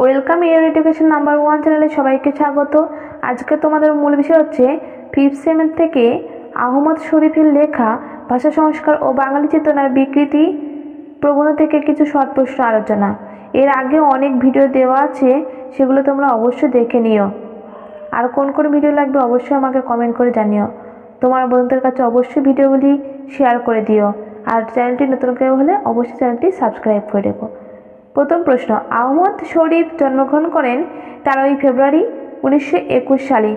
Welcome year education number one চ্যানেলে সবাইকে স্বাগত। আজকে তোমাদের মূল বিষয় হচ্ছে ফিফথ সেমের থেকে আহমদ শরীফের লেখা, ভাষা সংস্কার ও বাঙালি চেতনার বিকৃতি প্রবন্ধ থেকে কিছু শর্ট প্রশ্ন আলোচনা। এর আগে অনেক ভিডিও দেওয়া আছে, সেগুলো তোমরা অবশ্যই দেখে নিও। আর কোন কোন ভিডিও লাগবে অবশ্যই আমাকে কমেন্ট করে জানিও। তোমার বন্ধুদের কাছে অবশ্যই ভিডিওগুলি শেয়ার করে দিও। আর চ্যানেলটি নতুন কেউ হলে অবশ্যই চ্যানেলটি সাবস্ক্রাইব করে রেখো। প্রথম প্রশ্ন, আহমদ শরীফ জন্মগ্রহণ করেন তেরোই ফেব্রুয়ারি উনিশশো একুশ সালে,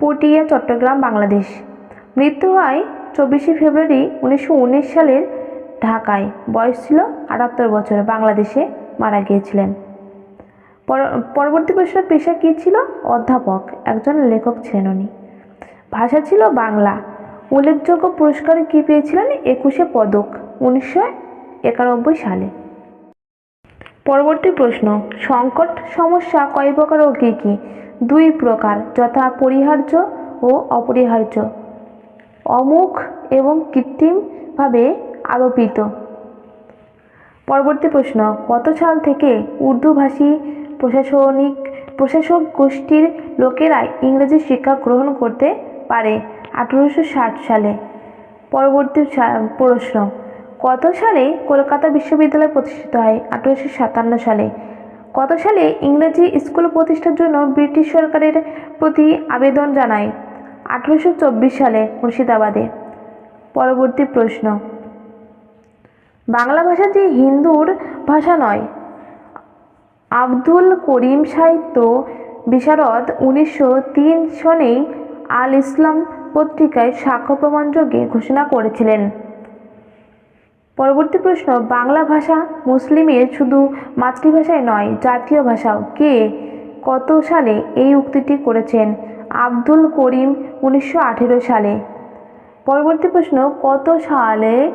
পটিয়া, চট্টগ্রাম, বাংলাদেশ। মৃত্যু হয় চব্বিশে ফেব্রুয়ারি উনিশশো উনিশ সালের ঢাকায়। বয়স ছিল আটাত্তর বছর, বাংলাদেশে মারা গিয়েছিলেন। পর- পরবর্তী প্রশ্ন পেশা কী ছিল? অধ্যাপক, একজন লেখক ছিলেন উনি। ভাষা ছিল বাংলা। উল্লেখযোগ্য পুরস্কার কী পেয়েছিলেন? একুশে পদক, উনিশশো একানব্বই সালে। পরবর্তী প্রশ্ন, সংকট, সমস্যা কয় প্রকার ও কী কী? দুই প্রকার, যথা পরিহার্য ও অপরিহার্য। অমুখ এবং কৃত্রিমভাবে আরোপিত। পরবর্তী প্রশ্ন কত সাল থেকে উর্দুভাষী প্রশাসনিক, প্রশাসক গোষ্ঠীর লোকেরা ইংরেজি শিক্ষা গ্রহণ করতে পারে আঠেরোশো ষাট সালে। পরবর্তী প্রশ্ন কত সালে কলকাতা বিশ্ববিদ্যালয় প্রতিষ্ঠিত হয়? আঠেরোশো সাতান্ন সালে। কত সালে ইংরেজি স্কুল প্রতিষ্ঠার জন্য ব্রিটিশ সরকারের প্রতি আবেদন জানায়? আঠেরোশো সালে, মুর্শিদাবাদে। পরবর্তী প্রশ্ন। বাংলা ভাষাটি হিন্দুর ভাষা নয়। আব্দুল করিম সাহিত্য বিশারদ উনিশশো তিন সনেই আল ইসলাম পত্রিকায় সাক্ষ্য প্রমাণযোগে ঘোষণা করেছিলেন। পরবর্তী প্রশ্ন, বাংলা ভাষা মুসলিমের শুধু মাতৃভাষায় নয়, জাতীয় ভাষাও। কে কত সালে এই উক্তিটি করেছেন? আব্দুল করিম উনিশশো আঠেরো সালে। পরবর্তী প্রশ্ন, কত সালে,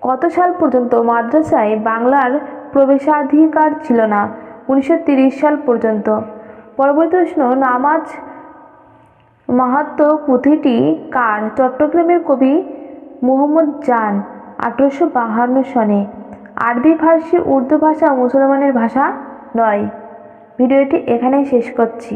কত সাল পর্যন্ত মাদ্রাসায় বাংলার প্রবেশাধিকার ছিল না? উনিশশো সাল পর্যন্ত। পরবর্তী প্রশ্ন, নামাজ মাহাত্ম পুঁথিটি কার? চট্টগ্রামের কবি মুহম্মদ জান। আঠারোশো বাহান্ন সনে। আরবি ফার্সি উর্দু ভাষা মুসলমানের ভাষা নয়। ভিডিওটি এখানেই শেষ করছি।